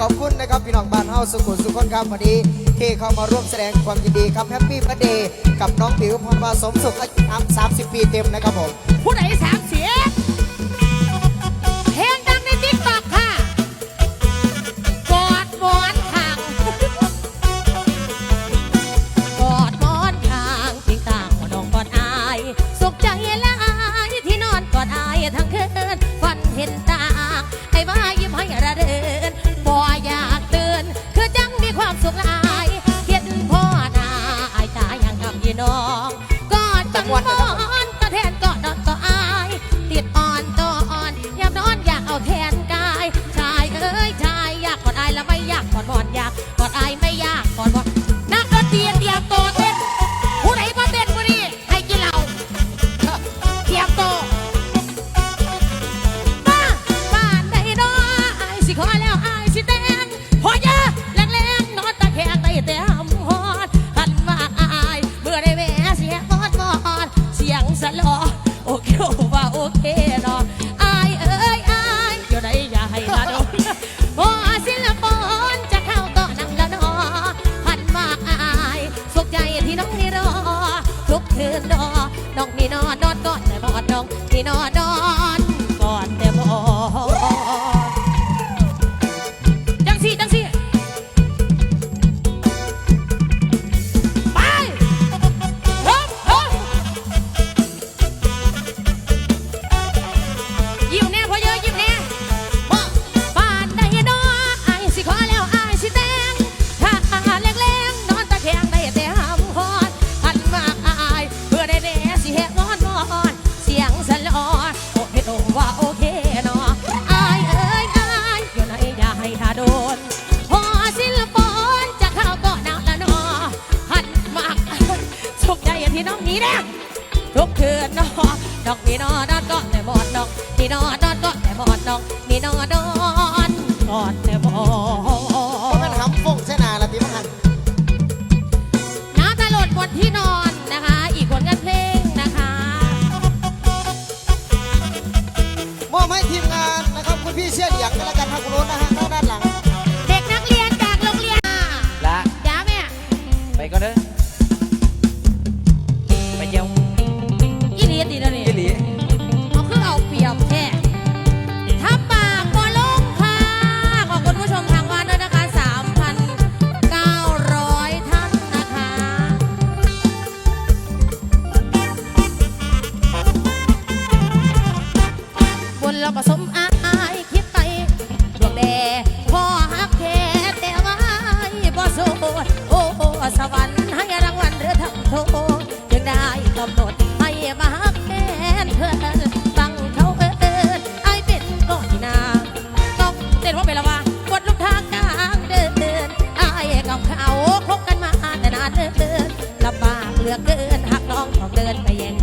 ขอบคุณนะครับพี่น้องบ้านเฮาสุขุสุขคนครับวันนี้ ที่เข้ามาร่วมแสดงความยินดีครับแฮปปี้เบอร์เดย์กับน้องผิวพรมาสมสุขอายุสามสิบปีเต็มนะครับผมผู้ใดสามสิ นอน พี่น้องนี้แดงทุกคืนนอนดอกนี่นอนนอนก็แต่หมอนดอกนี่นอนนอนก็แต่หมอนดอกนี่นอนนอนกอด แต่พ่อฮักแค่แต่ว่าบ่โสดโอ้สวรรค์ให้รางวัลเรือทั้งโทษจึงได้กำหนดให้มาฮักแค่เธอฟังเขาเอิญไอเป็นก่อนนาต้องเต้นว่าไปละว่าบทลุกทางกลางเดินไอกับเขาคบกันมาแต่นานเดินลำบากเหลือเกินหักน้องต้องเดินไปแย่ง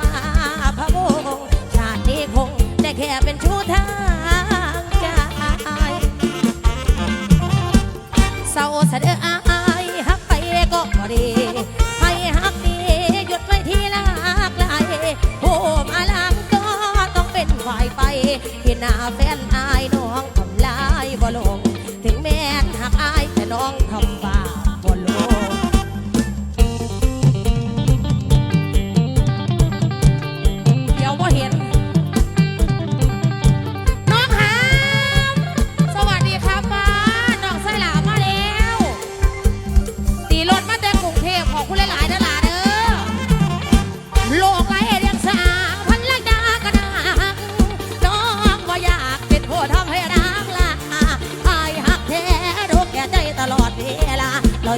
มาพะวงชาตินี้คงได้แค่เป็นชู้ทางใจเศร้าเสด็จอายหักไปก็บ่ดีให้ฮักดีหยุดไว้ที่ลากไหลโหมาลังก็ต้องเป็นฝ่ายไปที่หน้าแฟน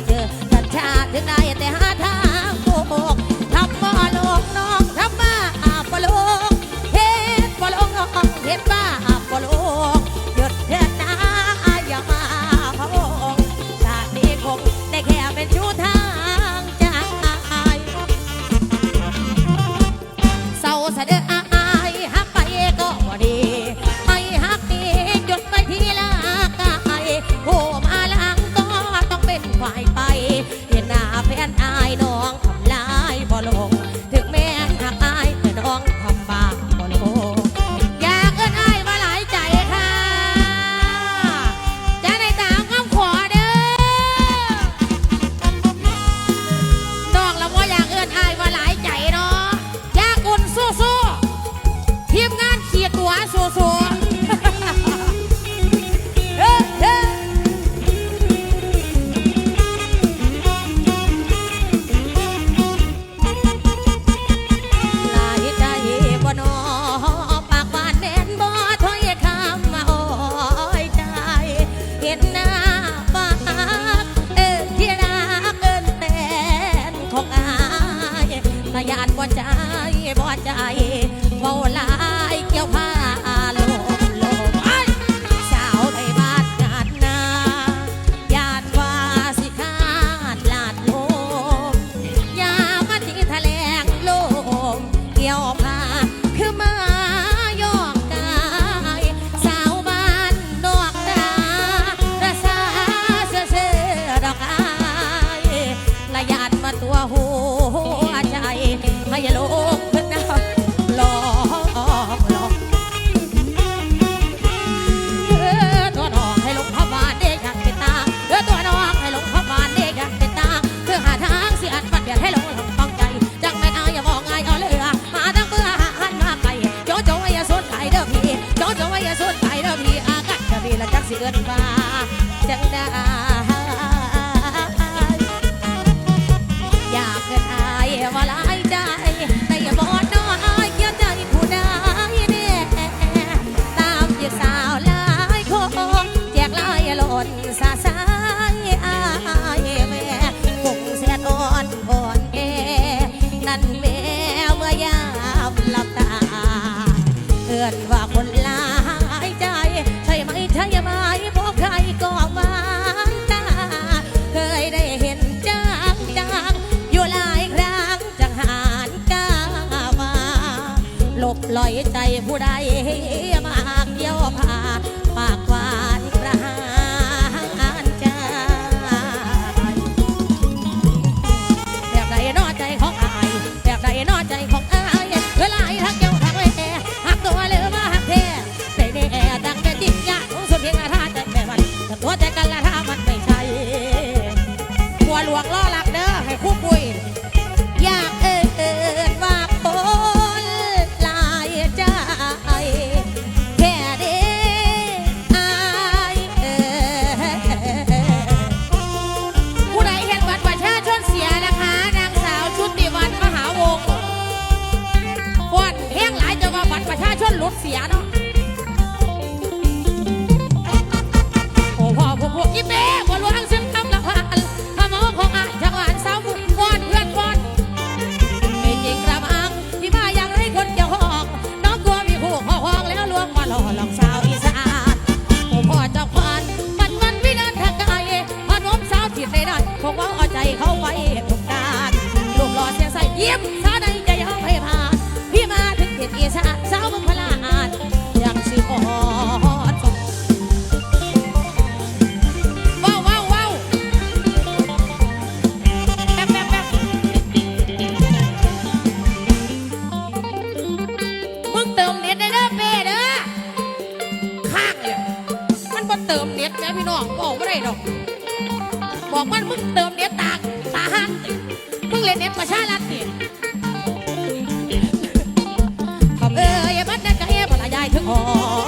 เจอสาติได้แต่หาทางโกหกทำบ่ลงน้องทำบ้าบ่ลงเฮ็ดบ่ลงอเฮ็ดบ้าบ่ลงหยุดเถิดนะอย่มาพะวงชาตินี้คได้แค่เป็นชู้ทางใจเศร้า เห็นหน้าฟ้าเออที่รักเอินแตนของอายสยานบ่ใจบ่ใจ เกิดมาจังได้ ลอยใจผู้ใด พ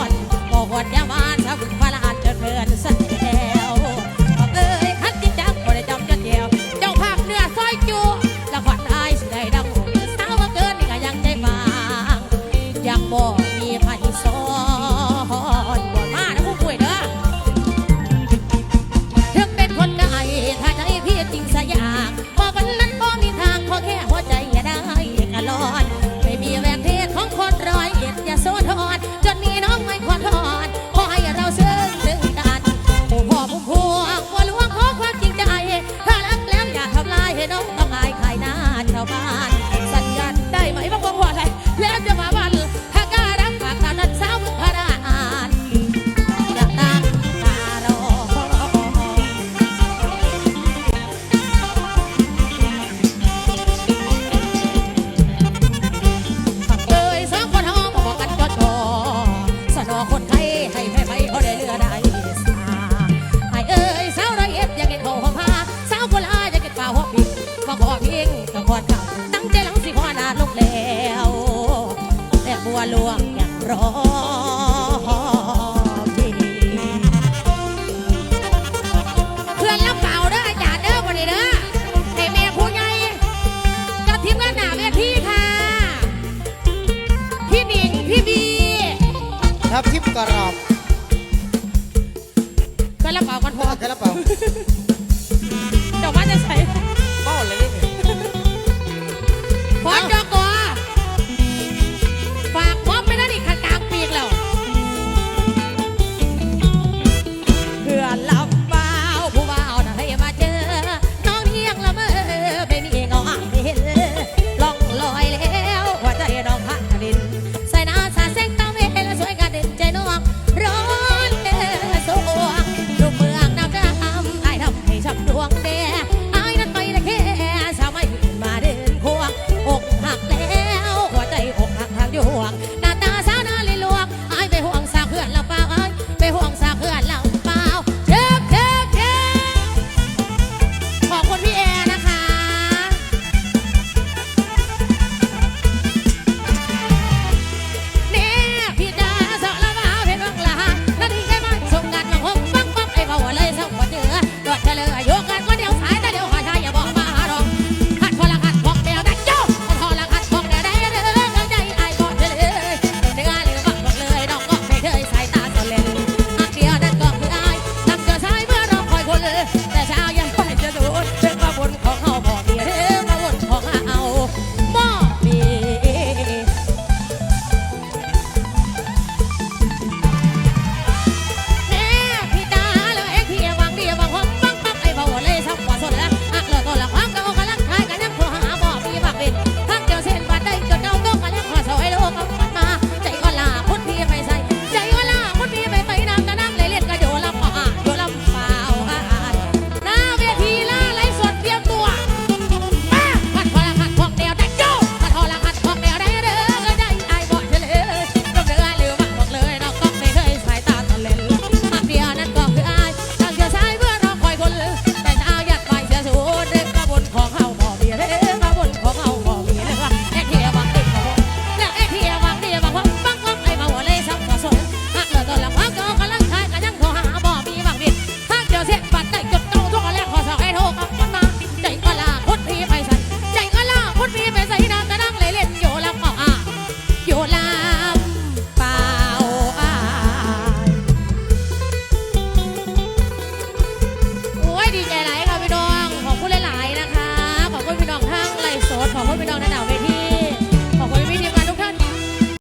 รกมหดยามานพระบุญพระลานเจริญสันแก้วเอ้ยคัดจิตจังคนจำจะเดียว เจ้าภาคเนื้อซอยจูและขวัญอายสิได้ดังหงสาวเกินนี่ก็ยังใจฟังอยากบ่มีไผสอนบ่มานะผู้ป่วยเด้อถึงเป็นคนง่ายถ้าใจพี่จริงสยากบ่วันนั้นบ่มีทางขอแค่หัวใจ